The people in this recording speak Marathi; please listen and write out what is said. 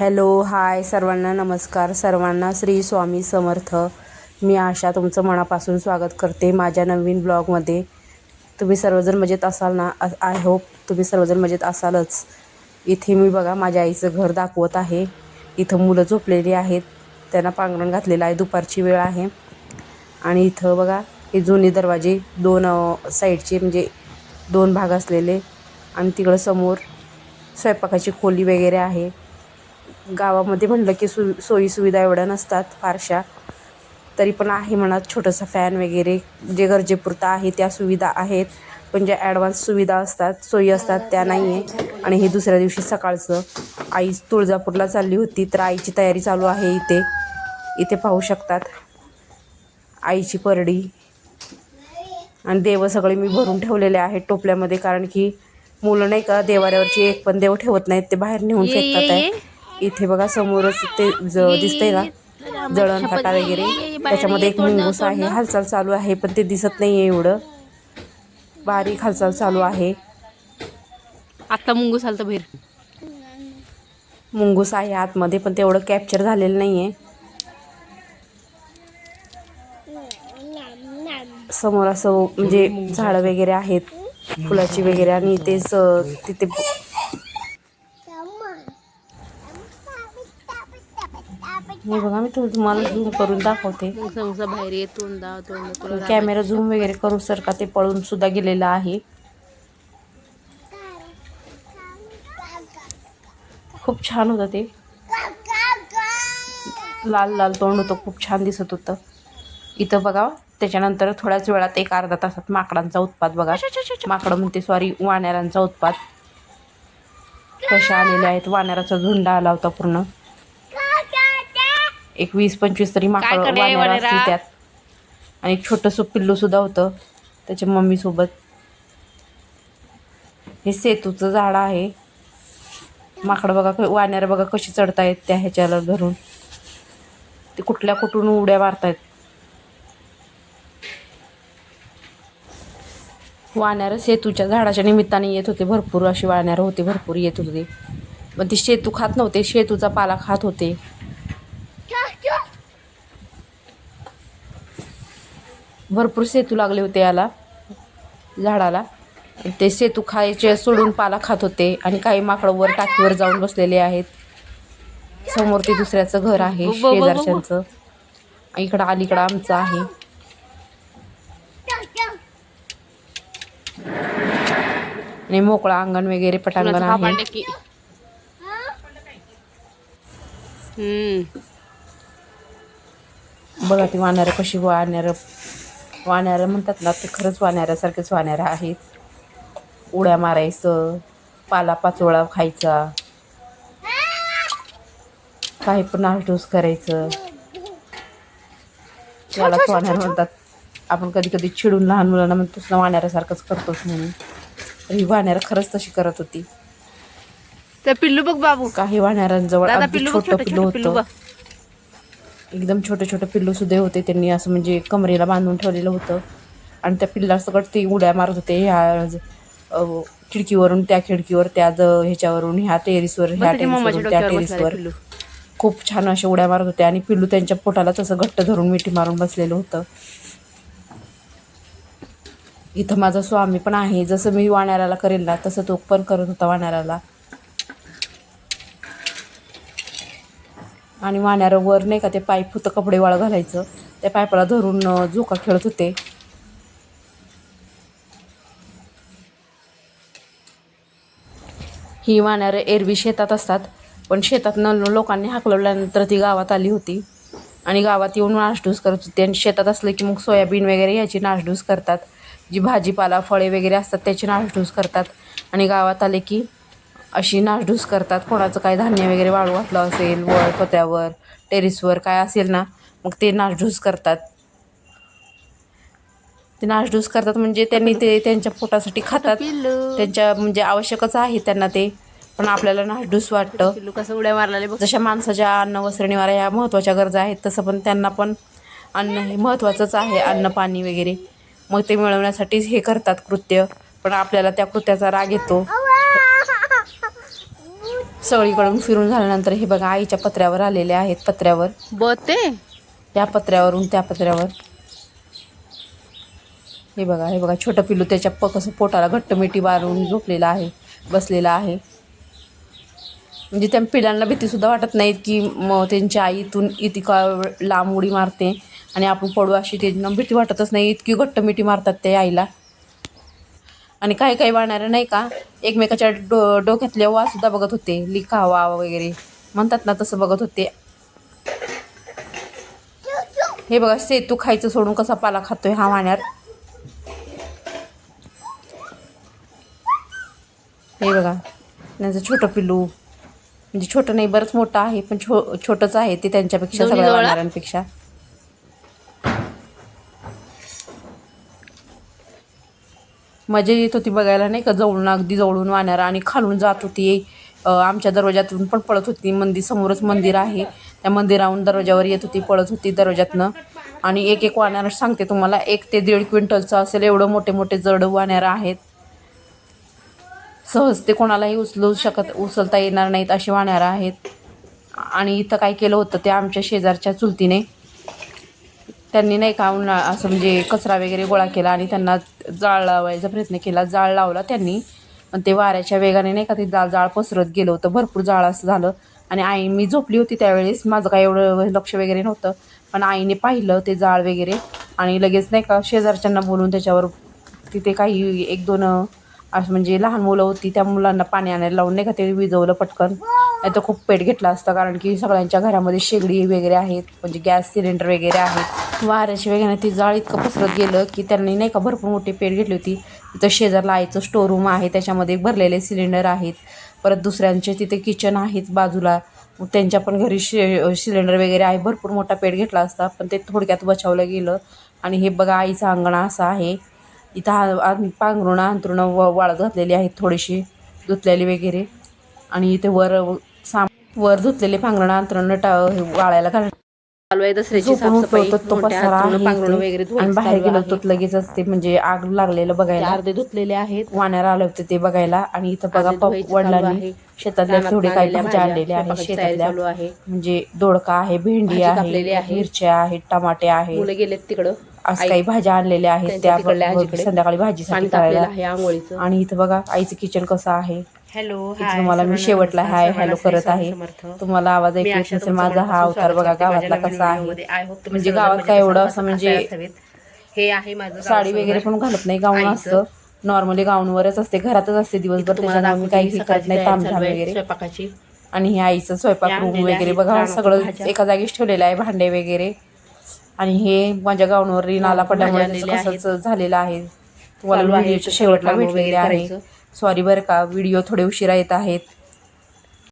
हॅलो हाय सर्वांना नमस्कार. सर्वांना श्री स्वामी समर्थ. मी आशा तुमचं मनापासून स्वागत करते माझ्या नवीन ब्लॉगमध्ये. तुम्ही सर्वजण मजेत असाल ना? आय होप तुम्ही सर्वजण मजेत असालच. इथे मी बघा माझ्या आईचं घर दाखवत आहे. इथं मुलं झोपलेली आहेत. त्यांना पांघरण घातलेलं आहे. दुपारची वेळ आहे. आणि इथं बघा हे जुने दरवाजे दोन साईडचे म्हणजे दोन भाग असलेले. आणि तिकडं समोर स्वयंपाकाची खोली वगैरे आहे. गावामध्ये म्हणलं की सु सोयीसुविधा एवढ्या नसतात फारशा. तरी पण आहे म्हणा छोटंसं फॅन वगैरे जे गरजेपुरतं आहे त्या सुविधा आहेत. पण ज्या ॲडव्हान्स सुविधा असतात सोयी असतात त्या नाही आहे आणि हे दुसऱ्या दिवशी सकाळचं आई तुळजापूरला चालली होती तर आईची तयारी चालू आहे इथे. इथे पाहू शकतात. आईची परडी. आणि देव सगळे मी भरून ठेवलेले आहेत टोपल्यामध्ये कारण की मुलं नाही का देवाऱ्यावरची एक पण देव ठेवत नाहीत ते बाहेर नेऊन फेकतात आहे. इथे बघा समोरच ते ज दिसतंय का जळण काटा वगैरे. त्याच्यामध्ये एक मुंगूस आहे हालचाल चालू आहे पण ते दिसत नाही आहे एवढं. बारीक हालचाल चालू आहे. आता मुंगूस आलता बाहेर. मुंगूस आहे आतमध्ये पण तेवढं कॅप्चर झालेलं नाही आहे समोर असं म्हणजे झाडं वगैरे आहेत फुलाची वगैरे आणि तेच तिथे हे बघा मी तुम- तुम्हाला झूम करून दाखवते. समजा बाहेर ये तोंड कॅमेरा झूम वगैरे करू सर का? ते पळून सुद्धा गेलेलं आहे. खूप छान होतं ते. लाल लाल तोंड होतं खूप छान दिसत होतं. इथं बघा त्याच्यानंतर थोड्याच वेळात एक अर्धा तासात माकडांचा उत्पाद बघा. माकडं म्हणते सॉरी वाण्यारांचा उत्पाद कशा आलेल्या आहेत वाण्याराचा झुंड आला होता पूर्ण. एक वीस पंचवीस तरी माकड काय? असतील त्यात. आणि एक छोटंसं पिल्लू सुद्धा होतं त्याच्या मम्मीसोबत. हे सेतूचं झाड आहे. माकडं बघा क- वाण्यार बघा कशी चढतायत त्या ह्याच्याला धरून. ते कुठल्या कुठून उड्या मारतायत. वाण्यार सेतूच्या झाडाच्या निमित्ताने येत होते भरपूर अशी वाण्यार होते भरपूर येत होते. पण ते शेतू खात नव्हते शेतूचा पाला खात होते. भरपूर सेतू लागले होते याला झाडाला. ते सेतू खायचे सोडून पाला खात होते आणि काही माकडं वर टाकीवर जाऊन बसलेले आहेत. समोर ते दुसऱ्याचं घर आहे. शेजारच्यांचं. इकडं अलीकडं आमचं आहे. आणि मोकळं अंगण वगैरे पटांगण आहे. बघा ती वाण्यारं कशी वाण्यारं वाण्यारं म्हणतात ना ते खरंच वाण्याऱ्यासारखेच वाण्यारं आहेत. उड्या मारायचं पाला पाचोळा खायचा काही पण नासधूस करायचं. यालाच वाण्यार म्हणतात. आपण कधी कधी चिडून लहान मुलांना म्हणतोच ना वाण्याऱ्यासारखंच करतोच म्हणून. तर ही वाण्यारं खरंच तशी करत होती. ते पिल्लू बघ बाबू. काही वाण्यारांजवळ पिल्लू पिल्लू होतं. एकदम छोटे छोटे पिल्लू सुद्धा होते. त्यांनी असं म्हणजे कमरेला बांधून ठेवलेलं होतं. आणि त्या पिल्ला सगळं ते उड्या मारत होते. ह्या खिडकीवरून त्या खिडकीवर त्या ह्याच्यावरून ह्या टेरिसवर ह्या टेरिसवरून त्या टेरिसवर खूप छान अशा उड्या मारत होते. आणि पिल्लू त्यांच्या पोटाला तसं घट्ट धरून मिठी मारून बसलेलं होतं. इथं माझा स्वामी पण आहे. जसं मी वाण्याराला करेल ना तसं तो पण करत होता वाण्याराला. आणि वाण्यावर नाही का ते पाईप होतं कपडे वाळ घालायचं. त्या पायपाला धरून झोका खेळत होते. ही वाण्यारं एरवी शेतात असतात. पण शेतातनं लोकांनी हाकलवल्यानंतर ती गावात आली होती. आणि गावात येऊन नासधूस करत होती. आणि शेतात असलं की मग सोयाबीन वगैरे याची नाशडूस करतात. जी भाजीपाला फळे वगैरे असतात त्याची नाशडूस करतात. आणि गावात आले की अशी नासधूस करतात. कोणाचं काय धान्य वगैरे वाळू घातलं असेल वर पत्यावर टेरिसवर काय असेल ना मग ते नासधूस करतात. ते नासधूस करतात म्हणजे त्यांनी ते त्यांच्या पोटासाठी खातात. त्यांच्या म्हणजे आवश्यकच आहे त्यांना ते पण आपल्याला नासधूस वाटतं. कसं उड्या मारलाले बघ. जशा माणसाच्या अन्न वस्त्र निवारा ह्या महत्त्वाच्या गरजा आहेत तसं पण त्यांना पण अन्न हे महत्त्वाचंच आहे अन्न पाणी वगैरे. मग ते मिळवण्यासाठीच हे करतात कृत्य पण आपल्याला त्या कृत्याचा राग येतो. सगळीकडून फिरून झाल्यानंतर हे बघा आईच्या पत्र्यावर आलेले आहेत पत्र्यावर. बोते? त्या पत्र्यावरून त्या पत्र्यावर. हे बघा हे बघा छोटं पिल्लू त्याच्या प कसं पोटाला घट्ट मिठी मारून झोपलेलं आहे बसलेला आहे. म्हणजे त्या पिलांना भीतीसुद्धा वाटत नाहीत की मग त्यांच्या आई इथून इतका लांब उडी मारते आणि आपण पडू अशी त्यांना भीती वाटतच नाही इतकी घट्ट मिठी मारतात त्या आईला. आणि काही काही वाढणारे नाही का एकमेकाच्या डो डोक्यातल्या वासुद्धा बघत होते. लिखावा वगैरे. म्हणतात ना तसं बघत होते. हे बघा सेतू खायचं सोडून कसा पाला खातोय हा वाण्यार हे बघा त्यांचं छोटं पिल्लू. म्हणजे छोटं नाही बरंच मोठं आहे पण छो छोटंच आहे ते त्यांच्यापेक्षा सगळ्या जवळ? मजा येत होती बघायला नाही का? जवळून अगदी जवळून वाहणारा आणि खालून जात होती. आमच्या दरवाजातून पण पळत होती. मंदिर समोरच मंदिर आहे. त्या मंदिराहून दरवाजावर येत होती पळत होती दरवाज्यातनं. आणि एक एक वाण्यारा सांगते तुम्हाला एक ते दीड क्विंटलचं असेल एवढं मोठे मोठे जड वाण्यारा आहेत. सहज ते कोणालाही उचलू शकत उचलता येणार नाहीत असे वाण्यारा आहेत. आणि इथं काय केलं होतं ते आमच्या शेजारच्या चुलतीने त्यांनी नाही का उन्हा असं म्हणजे कचरा वगैरे गोळा केला आणि त्यांना जाळ लावायचा प्रयत्न केला. जाळ लावला त्यांनी. पण ते वाऱ्याच्या वेगाने नाही का ते जाळ जाळ पसरत गेलं होतं. भरपूर जाळ असं झालं. आणि आई मी झोपली होती त्यावेळेस. माझं काय एवढं लक्ष वगैरे नव्हतं. पण आईने पाहिलं ते जाळ वगैरे. आणि लगेच नाही का शेजारच्यांना बोलून त्याच्यावर तिथे काही एक दोन असं म्हणजे लहान मुलं होती. त्या मुलांना पाणी आणायला लावून नाही का ते विजवलं पटकन. नाही तर खूप पेट घेतला असतं. कारण की सगळ्यांच्या घरामध्ये शेगडी वगैरे आहेत. म्हणजे गॅस सिलेंडर वगैरे आहेत. वाऱ्याच्या वेगाने ती जाळ इतकं पसरत गेलं की त्यांनी नाही का भरपूर मोठी पेट घेतली होती. तिथं शेजारला आईचं स्टोरूम आहे त्याच्यामध्ये भरलेले सिलेंडर आहेत. परत दुसऱ्यांचे तिथे किचन आहेत बाजूला. त्यांच्या पण घरी शे सिलेंडर वगैरे आहे भरपूर मोठा पेट घेतला असता पण ते थोडक्यात बचावलं गेलं. आणि हे बघा आईचं अंगण असं आहे. इथं आम्ही पांघरुणं अंथरुणं व वाळत घातलेली आहेत थोडीशी धुतलेली वगैरे. आणि इथे वर साम वर धुतलेले पांघरुणं अंथरुणं टा वाळायला घाल चालू आहे दसऱ्याची झोपून उठलो साफसफाई होतो तो मोठ्या पसारा हातरून आहे पांघरुणं इथे. वगैरे आणि धुवायचं बाहेर गेलो आहे. होतो लगेचच ते म्हणजे आग लागलेलं बघायला अर्धे धुतलेले आहेत वाण्यार आले होते ते बघायला आणि इथं बघा वडिलांनी. शेतातल्या थोडे काही भाज्या आणलेल्या आहेत शेतातल्या म्हणजे दोडका आहे भेंडी भाजी आहे. मिरच्या आहेत टमाटे आहेत मुलं गेलेत तिकडं असं आई- काही भाज्या आणलेल्या आहेत त्या. संध्याकाळी भाजीसाठी पाणी तापलेलं करायला आणि इथं बघा आईचं किचन कसं आहे हॅलो तुम्हाला मी शेवटला हाय हॅलो करत आहे. तुम्हाला आवाज ऐकू येत नसेल माझा हा अवतार बघा गावातला कसा आहे. म्हणजे गावात काय एवढं असं म्हणजे हे आहे माझं साडी वगैरे पण घालत नाही गाऊन. असतं. नॉर्मली गाऊनवरच असते घरातच असते दिवसभर त्याच्यामुळे मी काही करत नाही तामझाम वगैरे. स्वयंपाकाची. आणि हे आईचं स्वयंपाक रूम वगैरे बघा सगळं. एका जागीच ठेवलेलं आहे भांडे वगैरे. आणि हे माझ्या गाऊनवर नाला पडल्यामुळे झालेलं आहे. तुम्हाला व्हिडिओच्या शेवटला भेटलेले वगैरे आहे. सॉरी बरं का व्हिडिओ थोडे उशिरा येत आहेत.